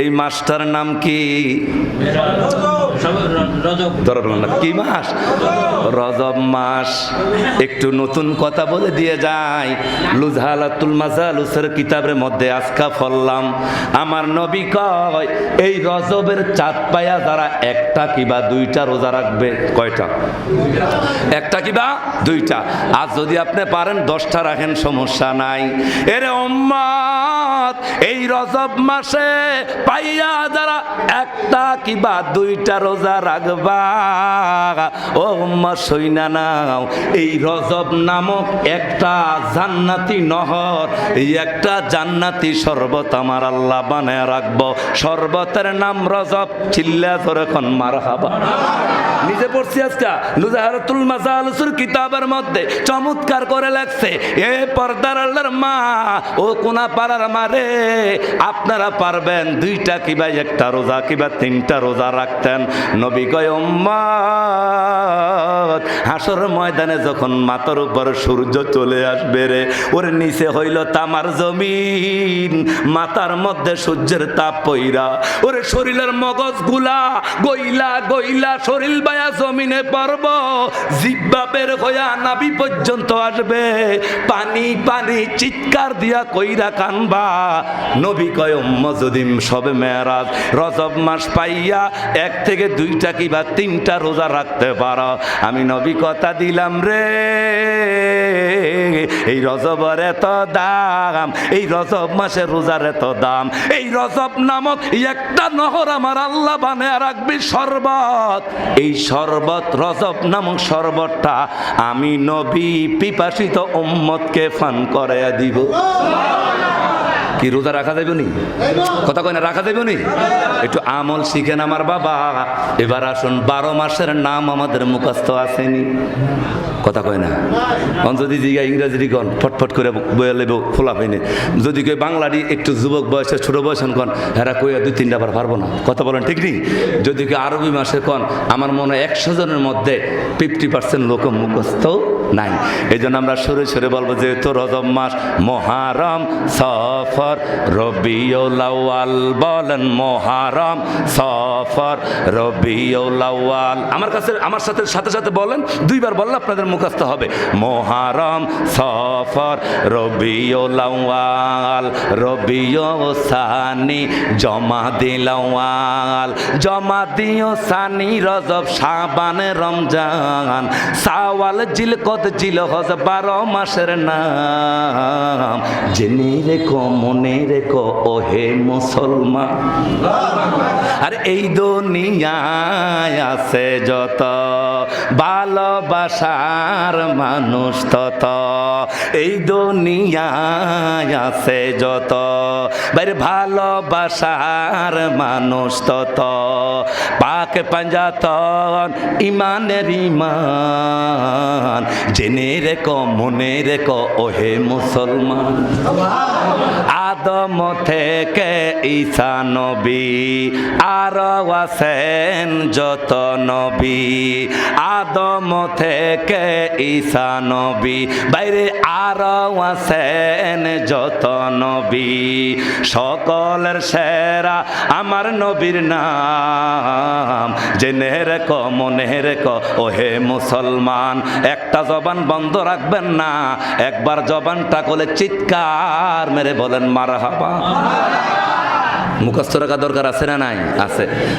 এই মাসটার নাম কি? কি মাস? রজব মাস। একটু নতুন কথা বলে দিয়ে লুজহালাতুল মাজালুসের কিতাবের মধ্যে আজকা ফললাম। আমার নবী কয়, এই রজবের চাঁদ পায়া যারা একটা কিবা দুইটা রোজা রাখবে? কয়টা? একটা কিবা দুইটা। আর যদি আপনি পারেন, দশটা রাখেন, সমস্যা নাই। এরে উম্মত এই রজব মাসে পাইয়া যারা একটা কিবা দুইটা রোজা রাখবা? ও সইনা নাও। এই রজব নামক একটা জান্নাতি নহর, এই একটা জান্নাতি শরবত আমার আল্লাহ বানায় রাখব। শরবতের নাম রজব, চিল্লা ধরে এখন মার হাবা নিজে পড়ছি আজকা। নুজাহারাতুল মাজালুসুর কিতাবের মধ্যে চমৎকার করে লাগছে এ পর্দার আল্লাহর মা, ও কোনা পাড়ার মারে আপনারা পারবেন দুইটা কিবা একটা রোজা কিবা তিনটা রোজা রাখতেন। নবী কয় হাসর ময়দানে যখন মাথার উপর সূর্য চলে আসবে রে, ওর নিচে হইল তামার জমিন, মাথার মধ্যে সূর্যের তাপ পইরা, ওরে শরীরের মগজগুলা গইলা গইলা শরীর বায়া জমিনে পড়ব জিব্বা বের হইয়া নাবি পর্যন্ত আসবে। পানি পানি চিৎকার দিয়া কইরা কানবা। নবী কয় যদি সবে মেয়ারাজ রজব মাস পাইয়া এক থেকে দুইটা কিবা তিনটা রোজা রাখতে পারো। আমি নবী কথা দিলাম রে। এই রজবের এত দাম, এই রজব মাসে রোজার এত দাম। এই রজব নামক একটা নহর আমার আল্লাহ বানায় রাখবি শরবত। এই শরবত, রজব নামক শরবতটা আমি নবী পিপাসিত উম্মতকে ফান করাইয়া দিব। কি রোজা রাখা যাবে নি? কথা কয় না, রাখা যাবে নি? একটু আমল শিখেন আমার বাবা। এবার আসুন, বারো মাসের নাম আমাদের মুখস্থ আসেনি। কথা কয় না? অন যদি জিগা ইংরেজি কন ফটফট করে বয়ে লেব খোলা পাইনি যদি কেউ বাংলাটি একটু যুবক বয়সে, ছোট বয়সেন কন, হেরা কইয়া দুই, তিনটা বার পারব না। কথা বলেন ঠিক নেই? যদি কেউ আরবি মাসে কন, আমার মনে একশো জনের মধ্যে ফিফটি পার্সেন্ট লোক মুখস্থ নাই। এই জন্য আমরা সরে সরে বলব যে তো রজব মাস মহারম, সফর রবিউলাওয়াল বলেন মহারম, সফর রবিউলাওয়াল আমার কাছে, আমার সাথে সাথে সাথে বলেন, দুইবার বললে আপনাদের মুখস্থ হবে। মহারম, সফর রবিউলাওয়াল রবিউ সানি, জমা দিলাওয়াল জমা দিও সানি রজব সাবানে রমজান। সাওয়াল জিলকত জিলহজ বারো মাসের নাম। জেনে রেখো, মনে রেখো, ওহে মুসলমান। আর এই দুনিয়ায় আছে যত ভালোবাসার মানুষ তত। এই দুনিয়ায় আছে যত। বাইরে ভালোবাসার মানুষ তত। পাক পাঞ্জাতন ইমানের ইমান। জেনে রেখো, মনে রেখো, ওহে মুসলমান। আদম থেকে ঈসা নবী আর আছেন যত নবী। আদম থেকে ঈসা নবী। বাইরে আর আছেন যত নবী। সকলের সেরা আমার নবীর নাম। জেনে রেখো, মনে রেখো, ওহে মুসলমান, একটা জবান বন্ধ রাখবেন না। একবার জবানটা করলে চিৎকার মেরে বলেন মারা হাবা মুখস্থ রাখা দরকার আছে না নাই? আছে।